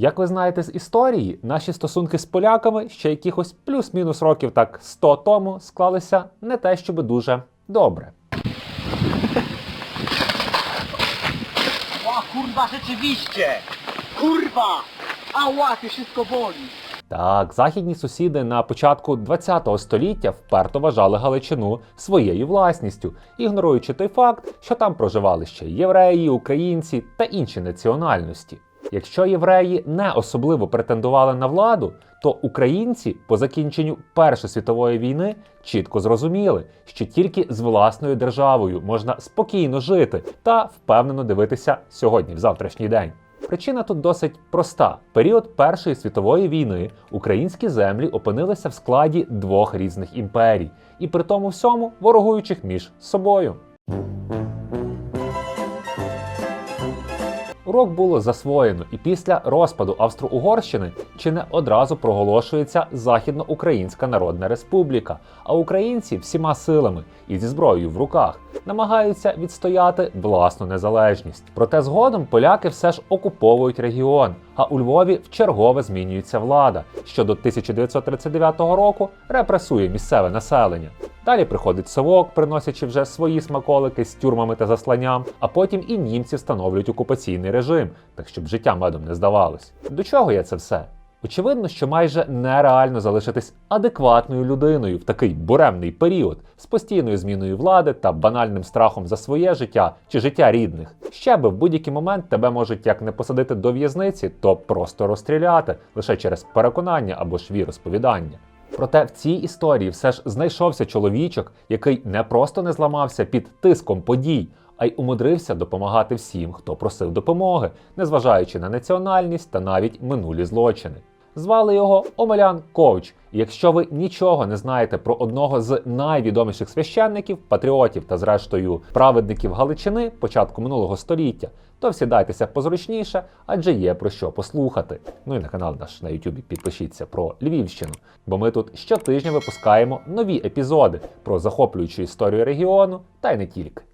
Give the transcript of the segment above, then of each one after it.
Як ви знаєте з історії, наші стосунки з поляками ще якихось плюс-мінус років так 100 тому склалися не те, щоби дуже добре. O kurwa, rzeczywiście! Kurwa! Ała, ty wszystko boli! Так, західні сусіди на початку ХХ століття вперто вважали Галичину своєю власністю, ігноруючи той факт, що там проживали ще євреї, українці та інші національності. Якщо євреї не особливо претендували на владу, то українці по закінченню Першої світової війни чітко зрозуміли, що тільки з власною державою можна спокійно жити та впевнено дивитися сьогодні в завтрашній день. Причина тут досить проста: період Першої світової війни українські землі опинилися в складі двох різних імперій, і при тому всьому ворогуючих між собою. Урок було засвоєно, і після розпаду Австро-Угорщини чи не одразу проголошується Західноукраїнська Народна Республіка, а українці всіма силами і зі зброєю в руках намагаються відстояти власну незалежність. Проте згодом поляки все ж окуповують регіон, а у Львові вчергове змінюється влада, що до 1939 року репресує місцеве населення. Далі приходить совок, приносячи вже свої смаколики з тюрмами та засланням, а потім і німці встановлюють окупаційний режим, так щоб життя медом не здавалось. До чого я це все? Очевидно, що майже нереально залишитись адекватною людиною в такий буремний період з постійною зміною влади та банальним страхом за своє життя чи життя рідних. Ще би в будь-який момент тебе можуть як не посадити до в'язниці, то просто розстріляти лише через переконання або ж віросповідання. Проте в цій історії все ж знайшовся чоловічок, який не просто не зламався під тиском подій, а й умудрився допомагати всім, хто просив допомоги, незважаючи на національність та навіть минулі злочини. Звали його Омелян Ковч. І якщо ви нічого не знаєте про одного з найвідоміших священників, патріотів та, зрештою, праведників Галичини початку минулого століття, то всідайтеся позручніше, адже є про що послухати. Ну і на канал наш на Ютубі підпишіться про Львівщину, бо ми тут щотижня випускаємо нові епізоди про захоплюючу історію регіону та й не тільки.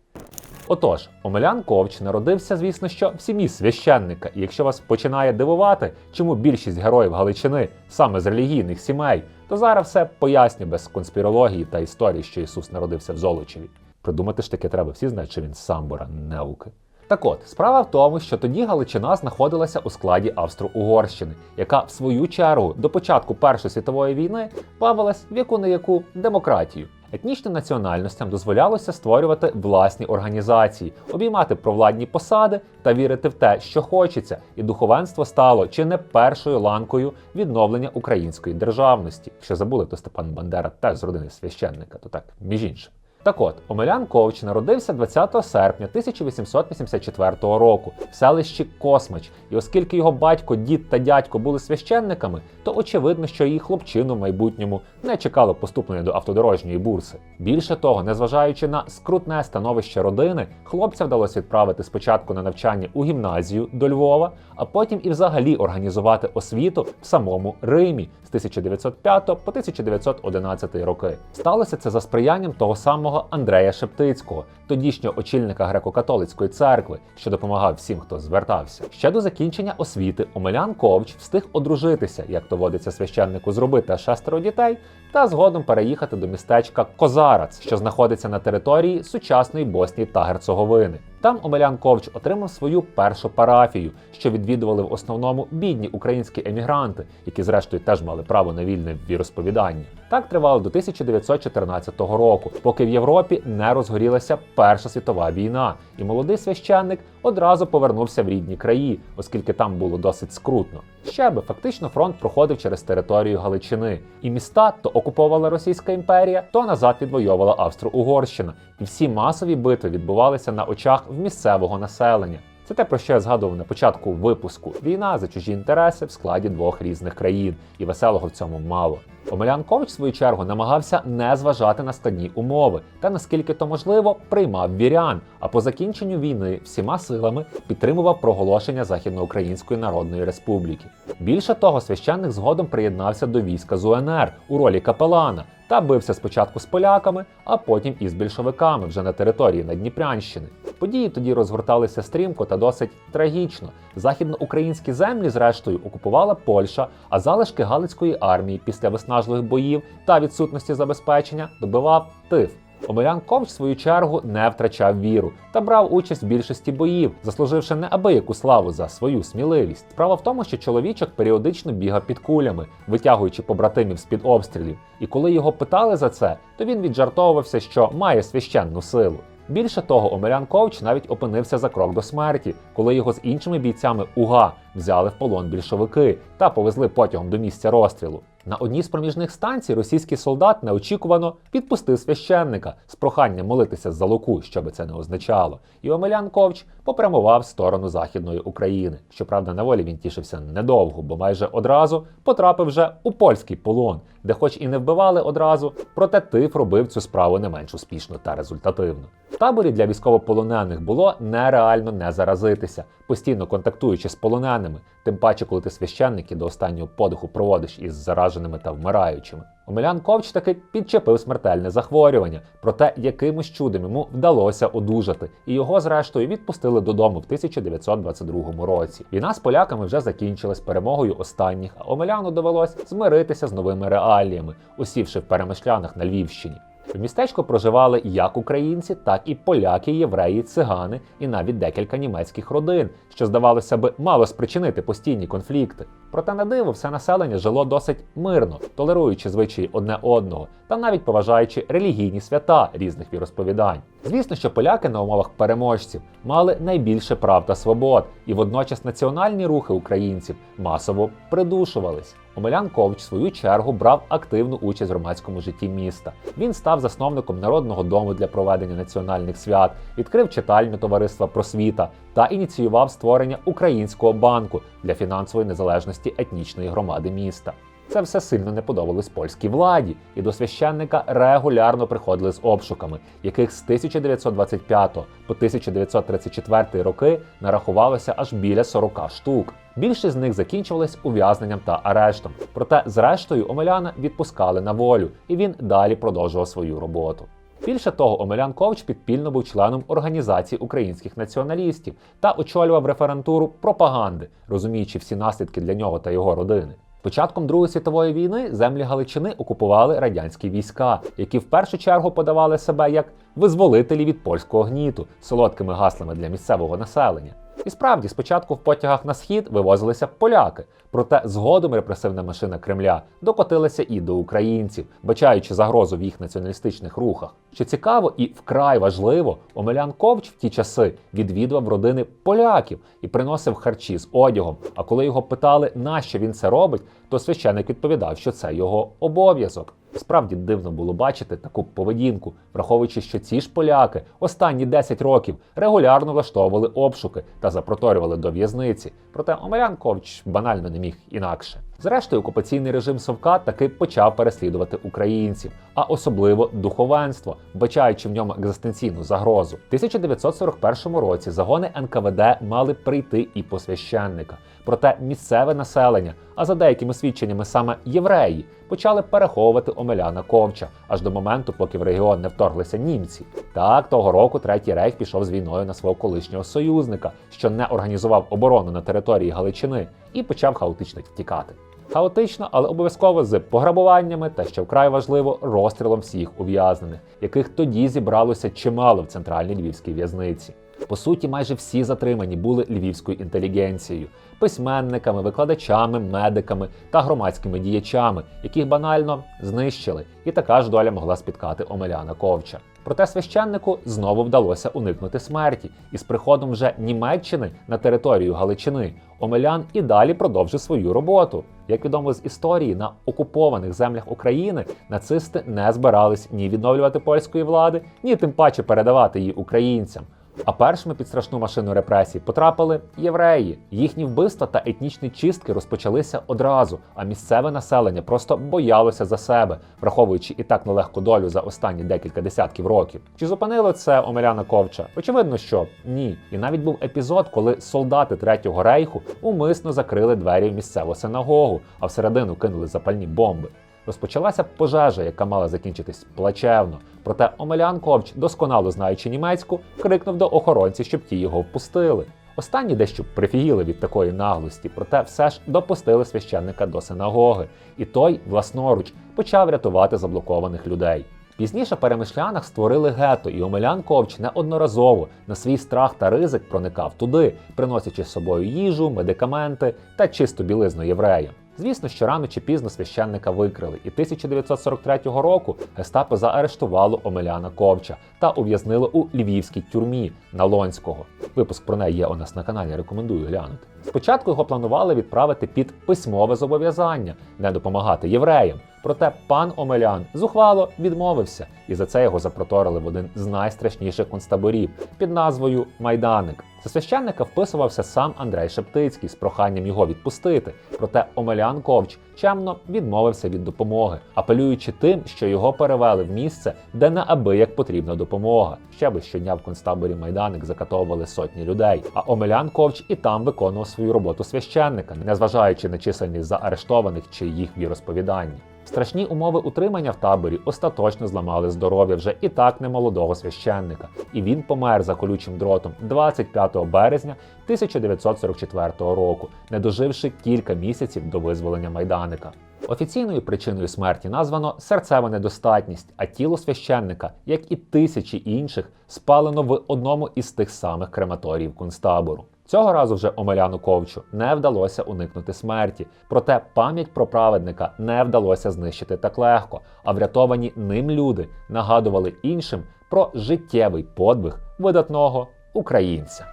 Отож, Омелян Ковч народився, звісно, що в сім'ї священника, і якщо вас починає дивувати, чому більшість героїв Галичини саме з релігійних сімей, то зараз все поясню без конспірології та історії, що Ісус народився в Золочеві. Придумати ж таке треба, всі знають, що він самбора, неуки. Так от, справа в тому, що тоді Галичина знаходилася у складі Австро-Угорщини, яка в свою чергу до початку Першої світової війни бавилась в яку не яку демократію. Етнічним національностям дозволялося створювати власні організації, обіймати провладні посади та вірити в те, що хочеться, і духовенство стало чи не першою ланкою відновлення української державності. Якщо забули, то Степан Бандера теж з родини священника, то так між іншим. Так от, Омелян Ковч народився 20 серпня 1884 року в селищі Космач, і оскільки його батько, дід та дядько були священниками, то очевидно, що її хлопчину в майбутньому не чекало поступлення до автодорожньої бурси. Більше того, незважаючи на скрутне становище родини, хлопця вдалося відправити спочатку на навчання у гімназію до Львова, а потім і взагалі організувати освіту в самому Римі з 1905 по 1911 роки. Сталося це за сприянням того самого Андрея Шептицького, тодішнього очільника греко-католицької церкви, що допомагав всім, хто звертався. Ще до закінчення освіти Омелян Ковч встиг одружитися, як то водиться священнику зробити шестеро дітей, та згодом переїхати до містечка Козарац, що знаходиться на території сучасної Боснії та Герцеговини. Там Омелян Ковч отримав свою першу парафію, що відвідували в основному бідні українські емігранти, які зрештою теж мали право на вільне віросповідання. Так тривало до 1914 року, поки в Європі не розгорілася Перша світова війна, і молодий священник одразу повернувся в рідні краї, оскільки там було досить скрутно. Ще би фактично фронт проходив через територію Галичини, і міста то окуповувала Російська імперія, то назад відвоювала Австро-Угорщина, і всі масові битви відбувалися на очах в місцевого населення. Це те, про що я згадував на початку випуску: війна за чужі інтереси в складі двох різних країн, і веселого в цьому мало. Омелян Ковч, в свою чергу, намагався не зважати на складні умови та наскільки то можливо приймав вірян. А по закінченню війни всіма силами підтримував проголошення Західноукраїнської Народної Республіки. Більше того, священник згодом приєднався до війська з УНР у ролі капелана та бився спочатку з поляками, а потім із більшовиками вже на території Надніпрянщини. Події тоді розгорталися стрімко та досить трагічно. Західноукраїнські землі, зрештою, окупувала Польща, а залишки Галицької армії після виснажливих боїв та відсутності забезпечення добивав тиф. Омелян Ковч, в свою чергу, не втрачав віру та брав участь в більшості боїв, заслуживши неабияку славу за свою сміливість. Справа в тому, що чоловічок періодично бігав під кулями, витягуючи побратимів з-під обстрілів. І коли його питали за це, то він віджартовувався, що має священну силу. Більше того, Омелян Ковч навіть опинився за крок до смерті, коли його з іншими бійцями УГА взяли в полон більшовики та повезли потягом до місця розстрілу. На одній з проміжних станцій російський солдат неочікувано підпустив священника з проханням молитися за Луку, що би це не означало. І Омелян Ковч попрямував в сторону Західної України. Щоправда, на волі він тішився недовго, бо майже одразу потрапив вже у польський полон, де, хоч і не вбивали одразу, проте тиф робив цю справу не менш успішно та результативно. В таборі для військовополонених було нереально не заразитися, постійно контактуючи з полоненими, тим паче, коли ти священники до останнього подиху проводиш із зараженими та вмираючими. Омелян Ковч таки підчепив смертельне захворювання, проте якимось чудом йому вдалося одужати, і його, зрештою, відпустили додому в 1922 році. Війна з поляками вже закінчилась перемогою останніх, а Омеляну довелось змиритися з новими реаліями, усівши в перемишлянах на Львівщині. В містечку проживали як українці, так і поляки, євреї, цигани і навіть декілька німецьких родин, що здавалося би мало спричинити постійні конфлікти. Проте на диво все населення жило досить мирно, толеруючи звичаї одне одного та навіть поважаючи релігійні свята різних віросповідань. Звісно, що поляки на умовах переможців мали найбільше прав та свобод, і водночас національні рухи українців масово придушувались. Омелян Ковч, в свою чергу, брав активну участь в громадському житті міста. Він став засновником народного дому для проведення національних свят, відкрив читальню товариства просвіта та ініціював створення українського банку для фінансової незалежності етнічної громади міста. Це все сильно не подобалось польській владі, і до священника регулярно приходили з обшуками, яких з 1925 по 1934 роки нарахувалося аж біля 40 штук. Більшість з них закінчувались ув'язненням та арештом. Проте, зрештою, Омеляна відпускали на волю, і він далі продовжував свою роботу. Більше того, Омелян Ковч підпільно був членом організації українських націоналістів та очолював референтуру пропаганди, розуміючи всі наслідки для нього та його родини. Початком Другої світової війни землі Галичини окупували радянські війська, які в першу чергу подавали себе як визволителі від польського гніту солодкими гаслами для місцевого населення. І справді, спочатку в потягах на схід вивозилися поляки, проте згодом репресивна машина Кремля докотилася і до українців, бачаючи загрозу в їх націоналістичних рухах. Що цікаво і вкрай важливо, Омелян Ковч в ті часи відвідував родини поляків і приносив харчі з одягом. А коли його питали, нащо він це робить, то священик відповідав, що це його обов'язок. Справді дивно було бачити таку поведінку, враховуючи, що ці ж поляки останні 10 років регулярно влаштовували обшуки та запроторювали до в'язниці. Проте Омелян Ковч банально не міг інакше. Зрештою, окупаційний режим Совка таки почав переслідувати українців, а особливо духовенство, вбачаючи в ньому екзистенційну загрозу. В 1941 році загони НКВД мали прийти і по священника. Проте місцеве населення, а за деякими свідченнями саме євреї, почали переховувати Омеляна Ковча аж до моменту, поки в регіон не вторглися німці. Так того року третій рейх пішов з війною на свого колишнього союзника, що не організував оборону на території Галичини, і почав хаотично втікати. Хаотично, але обов'язково з пограбуваннями та що вкрай важливо розстрілом всіх ув'язнених, яких тоді зібралося чимало в центральній львівській в'язниці. По суті, майже всі затримані були львівською інтелігенцією, письменниками, викладачами, медиками та громадськими діячами, яких банально знищили, і така ж доля могла спіткати Омеляна Ковча. Проте священнику знову вдалося уникнути смерті, і з приходом вже Німеччини на територію Галичини Омелян і далі продовжив свою роботу. Як відомо з історії, на окупованих землях України нацисти не збирались ні відновлювати польської влади, ні тим паче передавати її українцям. А першими під страшну машину репресій потрапили євреї. Їхні вбивства та етнічні чистки розпочалися одразу, а місцеве населення просто боялося за себе, враховуючи і так нелегку долю за останні декілька десятків років. Чи зупинило це Омеляна Ковча? Очевидно, що ні. І навіть був епізод, коли солдати третього рейху умисно закрили двері в місцеву синагогу, а всередину кинули запальні бомби. Розпочалася пожежа, яка мала закінчитись плачевно. Проте Омелян Ковч, досконало знаючи німецьку, крикнув до охоронців, щоб ті його впустили. Останні дещо прифігіли від такої наглості, проте все ж допустили священника до синагоги, і той, власноруч, почав рятувати заблокованих людей. Пізніше перемишлянах створили гето, і Омелян Ковч неодноразово на свій страх та ризик проникав туди, приносячи з собою їжу, медикаменти та чисту білизну євреям. Звісно, що рано чи пізно священника викрили, і 1943 року гестапо заарештувало Омеляна Ковча та ув'язнило у львівській тюрмі Налонського. Випуск про неї є у нас на каналі, рекомендую глянути. Спочатку його планували відправити під письмове зобов'язання не допомагати євреям. Проте пан Омелян зухвало відмовився, і за це його запроторили в один з найстрашніших концтаборів під назвою Майданик. За священника вписувався сам Андрей Шептицький з проханням його відпустити. Проте Омелян Ковч чемно відмовився від допомоги, апелюючи тим, що його перевели в місце, де неабияк потрібна допомога. Ще би щодня в концтаборі Майданик закатовували сотні людей. А Омелян Ковч і там виконував свою роботу священника, незважаючи на чисельність заарештованих чи їх віросповідання. Страшні умови утримання в таборі остаточно зламали здоров'я вже і так немолодого священника, і він помер за колючим дротом 25 березня 1944 року, не доживши кілька місяців до визволення майданика. Офіційною причиною смерті названо серцева недостатність, а тіло священника, як і тисячі інших, спалено в одному із тих самих крематоріїв концтабору. Цього разу вже Омеляну Ковчу не вдалося уникнути смерті, проте пам'ять про праведника не вдалося знищити так легко, а врятовані ним люди нагадували іншим про життєвий подвиг видатного українця.